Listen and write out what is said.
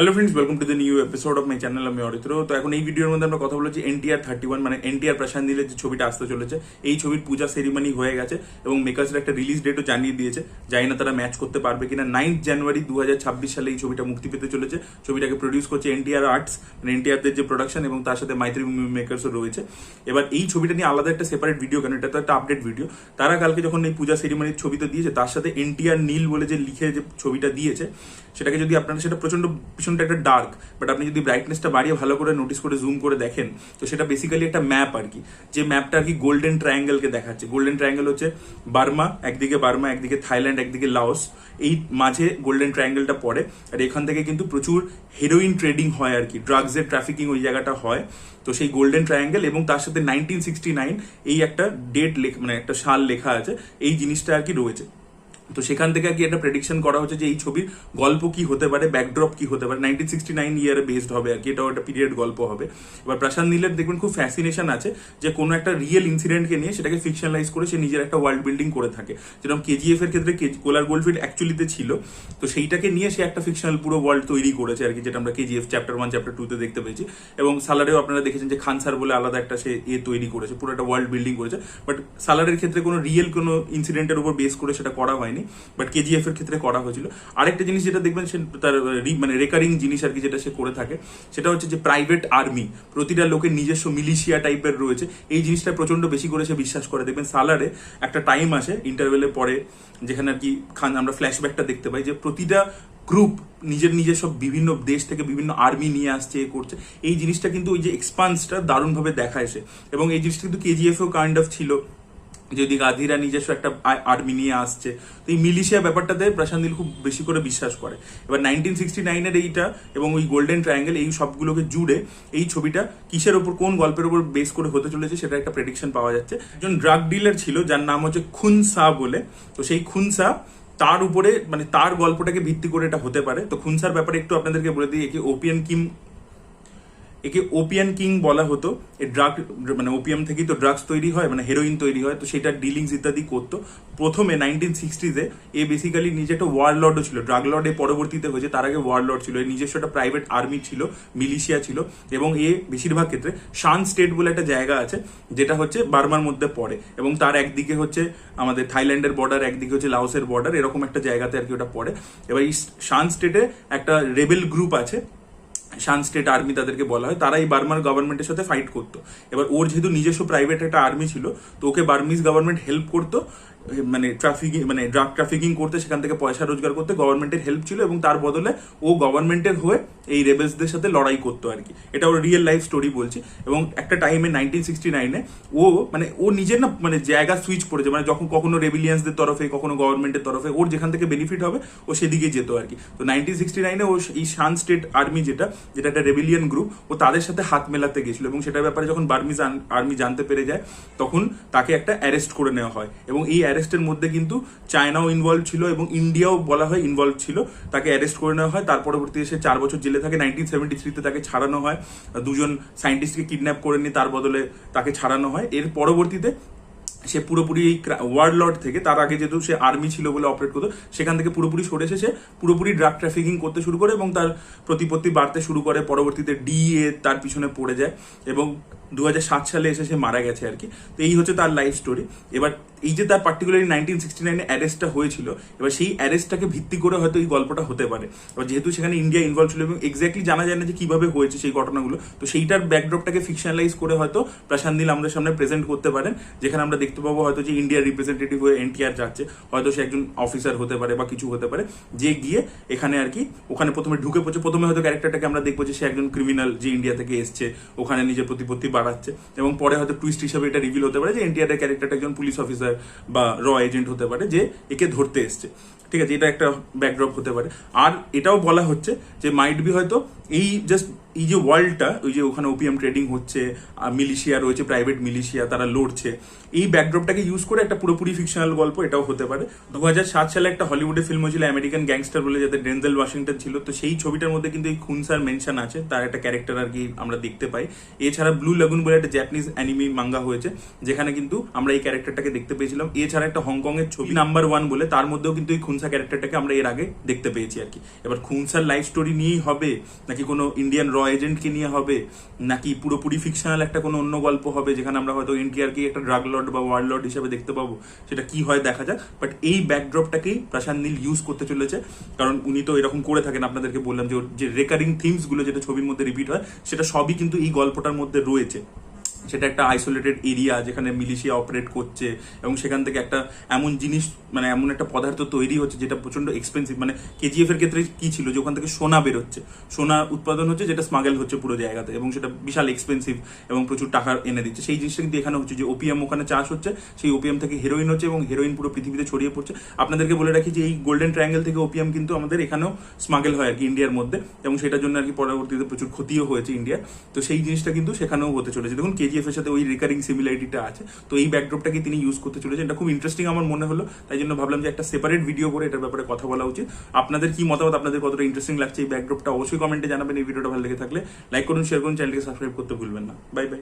Hello friends welcome to the new episode of my channel আমি অরিত্র তো এখন এই ভিডিওর মধ্যে আমরা কথা বলেছি এনটিআর থার্টি ওয়ান মানে এনটিআর প্রশান্ত নীলের যে ছবিটা আসতে চলেছে। এই ছবির পূজা সেরিমনি হয়ে গেছে এবং মেকার্সের একটা রিলিজ ডেটও জানিয়ে দিয়েছে। জানি না তারা ম্যাচ করতে পারবে কিনা। নাইন্থ জানুয়ারি দু সালে এই ছবিটা মুক্তি পেতে চলেছে। ছবিটাকে প্রডিউস করছে এনটিআর আর্টস মানে এনটিআরদের যে প্রোডাকশন এবং তার সাথে মাইত্রী মেকার্সও রয়েছে। এবার এই ছবিটা নিয়ে আলাদা একটা সেপারেট ভিডিও কেন? এটা তো একটা আপডেট ভিডিও তারা কালকে যখন এই পূজা সেরিমনির ছবিটা দিয়েছে, তার সাথে এনটিআর নীল বলে যে লিখে যে ছবিটা দিয়েছে সেটাকে যদি আপনারা, সেটা প্রচণ্ড ভীষণটা একটা ডার্ক বাট আপনি যদি ব্রাইটনেসটা বাড়িয়ে ভালো করে নোটিস করে জুম করে দেখেন, তো সেটা বেসিক্যালি একটা ম্যাপ আর কি। যে ম্যাপটা আর কি গোল্ডেন ট্রায়াঙ্গেলকে দেখাচ্ছে। গোল্ডেন ট্রায়াঙ্গেল হচ্ছে বার্মা, একদিকে বার্মা, একদিকে থাইল্যান্ড, একদিকে লাওস। এই মাঝে গোল্ডেন ট্রায়াঙ্গেলটা পড়ে। আর এখান থেকে কিন্তু প্রচুর হেরোইন ট্রেডিং হয় আর কি। ড্রাগসের ট্রাফিকিং ওই জায়গাটা হয়। তো সেই গোল্ডেন ট্রায়াঙ্গেল এবং তার সাথে নাইনটিন সিক্সটি নাইন এই একটা ডেট লেখা মানে একটা সাল লেখা আছে। এই জিনিসটা আর কি রয়েছে। তো সেখান থেকে আর কি একটা প্রেডিকশন করা হচ্ছে যে এই ছবির গল্প কি হতে পারে ব্যাকড্রপ কি হতে পারে। নাইনটিন সিক্সটি নাইন ইয়ারে বেসড হবে আর কি, এটাও একটা পিরিয়ড গল্প হবে। এবার প্রশান্ত নীলের দেখবেন খুব ফ্যাসিনেশন আছে যে কোনো একটা রিয়েল ইনসিডেন্টকে নিয়ে সেটাকে ফিকশনালাইজ করে সে নিজের একটা ওয়ার্ল্ড বিল্ডিং করে থাকে। যেরকম কেজিএফ এর ক্ষেত্রে কোলার গোল্ডফিল্ড অ্যাকচুয়ালিতে ছিল। তো সেইটাকে নিয়ে সে একটা ফিকশনাল পুরো ওয়ার্ল্ড তৈরি করেছে আর কি, যেটা আমরা কেজিএফ চ্যাপ্টার ওয়ান চ্যাপ্টার টুতে দেখতে পেয়েছি। এবং সালারেও আপনারা দেখেছেন যে খান বলে আলাদা একটা সে এ তৈরি করেছে, পুরো একটা ওয়ার্ল্ড বিল্ডিং করেছে। বাট সালারের ক্ষেত্রে কোনো রিয়েল কোনো ইনসিডেন্টের উপর বেস করে সেটা করা হয়নি। বাট কেজিএফ এর ক্ষেত্রে করা হয়েছিল। আরেকটা জিনিস যেটা দেখবেন সে তার মানে রেকারিং জিনিস আর কি যেটা সে করে থাকে, সেটা হচ্ছে যে প্রাইভেট আর্মি প্রতিটা লোকের নিজস্ব মিলিশিয়া টাইপের রয়েছে। এই জিনিসটা প্রচণ্ড বেশি করে সে বিশ্বাস করে। দেখবেন সালারে একটা টাইম আসে ইন্টারভেলে পরে যেখানে আর কি খান আমরা ফ্ল্যাশব্যাকটা দেখতে পাই যে প্রতিটা গ্রুপ নিজের নিজের সব বিভিন্ন দেশ থেকে বিভিন্ন আর্মি নিয়ে আসছে, এ করছে। এই জিনিসটা কিন্তু ওই যে এক্সপান্সটা দারুণভাবে দেখায় সে। এবং এই জিনিসটা কিন্তু কেজিএফও কাইন্ড অফ ছিল। যদি গাধীরা নিজস্ব একটা আর্মি নিয়ে আসছে, তো এই মিলিশিয়া ব্যাপারটাতে প্রশান্ত খুব বেশি করে বিশ্বাস করে। এবার নাইনটিন সিক্সটি নাইনের এইটা এবং ওই গোল্ডেন ট্রায়াঙ্গেল এই সবগুলোকে জুড়ে এই ছবিটা কিসের ওপর, কোন গল্পের ওপর বেস করে হতে চলেছে সেটা একটা প্রেডিকশন পাওয়া যাচ্ছে। একজন ড্রাগ ডিলার ছিল, যার নাম হচ্ছে খুনসা বলে। তো সেই খুনসা তার উপরে মানে তার গল্পটাকে ভিত্তি করে এটা হতে পারে। তো খুনসার ব্যাপারে একটু আপনাদেরকে বলে দিই, একে ওপিয়ান কিম একে ওপিয়ান কিং বলা হতো। এ ড্রাগ মানে ওপিয়াম থেকেই তো ড্রাগস তৈরি হয় মানে হেরোইন তৈরি হয়, তো সেটা ডিলিংস ইত্যাদি করতো। প্রথমে নাইনটিন সিক্সটিজে এ বেসিক্যালি নিজে একটা ওয়ার লর্ডও ছিল। ড্রাগ লর্ড পরবর্তীতে হয়েছে, তার আগে ওয়ার লর্ড ছিল। এর নিজস্ব একটা প্রাইভেট আর্মি ছিল মিলিশিয়া ছিল, এবং এ বেশিরভাগ ক্ষেত্রে শান স্টেট বলে একটা জায়গা আছে, যেটা হচ্ছে বার্মার মধ্যে পড়ে। এবং তার একদিকে হচ্ছে আমাদের থাইল্যান্ডের বর্ডার একদিকে হচ্ছে লাওসের বর্ডার এরকম একটা জায়গাতে আর কি ওটা পড়ে। এবার এই শান স্টেটে একটা রেবেল গ্রুপ আছে শান স্টেট আর্মি তাদেরকে বলা হয় তারা এই বার্মার গভর্নমেন্টের সাথে ফাইট করতো। এবার ওর যেহেতু নিজস্ব প্রাইভেট একটা আর্মি ছিল, তো ওকে বার্মিজ গভর্নমেন্ট হেল্প করতো। মানে ট্রাফিকিং মানে ড্রাগ ট্রাফিকিং করতে, সেখান থেকে পয়সা রোজগার করতে গভর্নমেন্টের হেল্প ছিল এবং তার বদলে ও গভর্নমেন্টের হয়ে এই রেবেলসদের সাথে লড়াই করতো আর কি। এটা ওর রিয়েল লাইফ স্টোরি বলছি। এবং একটা টাইমে নাইনটিন সিক্সটি নাইনে ও মানে ও নিজের না মানে জায়গা সুইচ করেছে। মানে যখন কখনো রেবিলিয়ান্সদের তরফে, কখনো গভর্নমেন্টের তরফে, ওর যেখান থেকে বেনিফিট হবে, ও সেদিকে যেত আর কি। তো নাইনটিন সিক্সটি নাইনে ও এই শান স্টেট আর্মি যেটা যেটা একটা রেবিলিয়ান গ্রুপ ও তাদের সাথে হাত মেলাতে গেছিল। এবং সেটার ব্যাপারে যখন বার্মিজ আর্মি জানতে পেরে যায়, তখন তাকে একটা অ্যারেস্ট করে নেওয়া হয়। এবং এই অ্যারেস্টের মধ্যে কিন্তু চায়নাও ইনভলভ ছিল এবং ইন্ডিয়াও বলা হয় ইনভলভ ছিল। তাকে অ্যারেস্ট করে নেওয়া হয়, তার পরবর্তীতে সে চার বছর জেলে থাকে। নাইনটিন সেভেন্টি থ্রিতে তাকে ছাড়ানো হয়। দুজন সায়েন্টিস্টকে কিডন্যাপ করে নিয়ে তার বদলে তাকে ছাড়ানো হয়। এর পরবর্তীতে সে পুরোপুরি এই ওয়ার্ল্ড লর্ড থেকে, তার আগে যেহেতু সে আর্মি ছিল বলে অপারেট করতো, সেখান থেকে পুরোপুরি সরে এসে সে পুরোপুরি ড্রাগ ট্রাফিকিং করতে শুরু করে এবং তার প্রতিপত্তি বাড়তে শুরু করে। পরবর্তীতে ডিএ তার পিছনে পড়ে যায় এবং দু হাজার সাত সালে এসে সে মারা গেছে আর কি। তো এই হচ্ছে তার লাইফ স্টোরি এবার এই যে তার পার্টিকুলারলি নাইনটিন সিক্সটি নাইনে অ্যারেস্টটা হয়েছিল, এবার সেই অ্যারেস্টটাকে ভিত্তি করে হয়তো এই গল্পটা হতে পারে। এবার যেহেতু সেখানে ইন্ডিয়া ইনভলভ ছিল এবং এক্স্যাক্টলি জানা যায় না যে কীভাবে হয়েছে সেই ঘটনাগুলো, তো সেইটার ব্যাকড্রপটাকে ফিকশনালাইজ করে হয়তো প্রশান্ত নীল আমাদের সামনে প্রেজেন্ট করতে পারেন। যেখানে আমরা দেখতে পাবো হয়তো যে ইন্ডিয়ার রিপ্রেজেন্টেটিভ হয়ে এনটিআর যাচ্ছে। হয়তো সে একজন অফিসার হতে পারে বা কিছু হতে পারে। যে গিয়ে এখানে আর কি, ওখানে প্রথমে ঢুকে পড়ছে। প্রথমে হয়তো ক্যারেক্টারটাকে আমরা দেখব যে সে একজন ক্রিমিনাল যে ইন্ডিয়া থেকে এসছে। ওখানে নিজের প্রতিপত্তি বাড়াচ্ছে এবং পরে হয়তো টুইস্ট হিসেবে এটা রিভিল হতে পারে যে এনটিআর ক্যারেক্টারটা একজন পুলিশ অফিসার বা র এজেন্ট হতে পারে যে একে ধরতে এসছে। ঠিক আছে, এটা একটা ব্যাকড্রপ হতে পারে। আর এটাও বলা হচ্ছে যে মাইট বি হয়তো এই জাস্ট এই যে ওয়ার্ল্ডটা ওই যে ওখানে ওপিএম ট্রেডিং হচ্ছে মিলিশিয়া রয়েছে প্রাইভেট মিলিশিয়া তারা লড়ছে, এই ব্যাকড্রপটাকে ইউজ করে একটা পুরোপুরি ফিকশনাল গল্প এটাও হতে পারে। দু সাত সালে একটা হলিউডে ফিল্ম হয়েছিল আমেরিকান গ্যাংস্টার বলে যাতে ডেনজেল ওয়াশিংটন ছিল, তো সেই ছবিটার মধ্যে কিন্তু এই খুনসার মেনশন আছে, তার একটা ক্যারেক্টার আর কি আমরা দেখতে পাই। এছাড়া ব্লু লাগুন বলে একটা জাপানিজ অ্যানিমি মাঙ্গা হয়েছে, যেখানে কিন্তু আমরা এই ক্যারেক্টারটাকে দেখতে পেয়েছিলাম। এছাড়া একটা হংকং এর ছবি নাম্বার ওয়ান বলে, তার মধ্যেও কিন্তু এই খুনসা ক্যারেক্টারটাকে আমরা এর আগে দেখতে পেয়েছি আর কি। এবার খুনসার লাইফ স্টোরি নিয়েই হবে? নাকি কোনো ইন্ডিয়ান র এজেন্টকে নিয়ে হবে? নাকি পুরোপুরি ফিকশনাল একটা কোনো অন্য গল্প হবে, যেখানে আমরা হয়তো এনটিআরকে একটা ড্রাগ লর্ড বা ওয়ার্ল্ড লর্ড হিসেবে দেখতে পাবো? সেটা কি হয় দেখা যাক। বাট এই ব্যাকড্রপটাকেই প্রশান্ত নীল ইউজ করতে চলেছে। কারণ উনি তো এরকম করে থাকেন, আপনাদেরকে বললাম যে যে রেকারিং থিমসগুলো যেটা ছবির মধ্যে রিপিট হয়, সেটা সবই কিন্তু এই গল্পটার মধ্যে রয়েছে। সেটা একটা আইসোলেটেড এরিয়া যেখানে মিলিশিয়া অপারেট করছে এবং সেখান থেকে একটা এমন জিনিস মানে এমন একটা পদার্থ তৈরি হচ্ছে যেটা প্রচণ্ড এক্সপেন্সিভ মানে কেজিএফ এর ক্ষেত্রে কি ছিল যে ওখান থেকে সোনা বেরোচ্ছে। সোনা উৎপাদন হচ্ছে যেটা স্মাগেল হচ্ছে পুরো জায়গাতে এবং সেটা বিশাল এক্সপেন্সিভ এবং প্রচুর টাকা এনে দিচ্ছে। সেই জিনিসটা কিন্তু এখানে হচ্ছে যে ওপিএম ওখানে চাষ হচ্ছে, সেই ওপিএম থেকে হেরোইন হচ্ছে এবং হেরোইন পুরো পৃথিবীতে ছড়িয়ে পড়ছে। আপনাদেরকে বলে রাখি যে এই গোল্ডেন ট্রায়াঙ্গেল থেকে ওপিএম কিন্তু আমাদের এখানেও স্মাগেল হয় আর কি ইন্ডিয়ার মধ্যে এবং সেটার জন্য আর কি পরবর্তীতে প্রচুর ক্ষতিও হয়েছে ইন্ডিয়ার তো সেই জিনিসটা কিন্তু সেখানেও হতে চলেছে। দেখুন কেজিএফ এর সাথে ওই রিকারিং সিমিলারিটিটা আছে। তো এই ব্যাকড্রপটাকে তিনি ইউজ করতে চলেছেন। এটা খুব ইন্টারেস্টিং আমার মনে হলো। তাই জন্য ভাবলাম যে একটা সেপারেট ভিডিও করে এটার ব্যাপারে কথা বলা উচিত। আপনাদের কি মতামত? আপনাদের কতটা ইন্টারেস্টিং লাগছে এই ব্যাকড্রপটা অবশ্যই কমেন্টে জানাবেন। এই ভিডিওটা ভালো লেগে থাকলে লাইক করুন শেয়ার করুন চ্যানেলকে সাবস্ক্রাইব করতে ভুলবেন না। Bye bye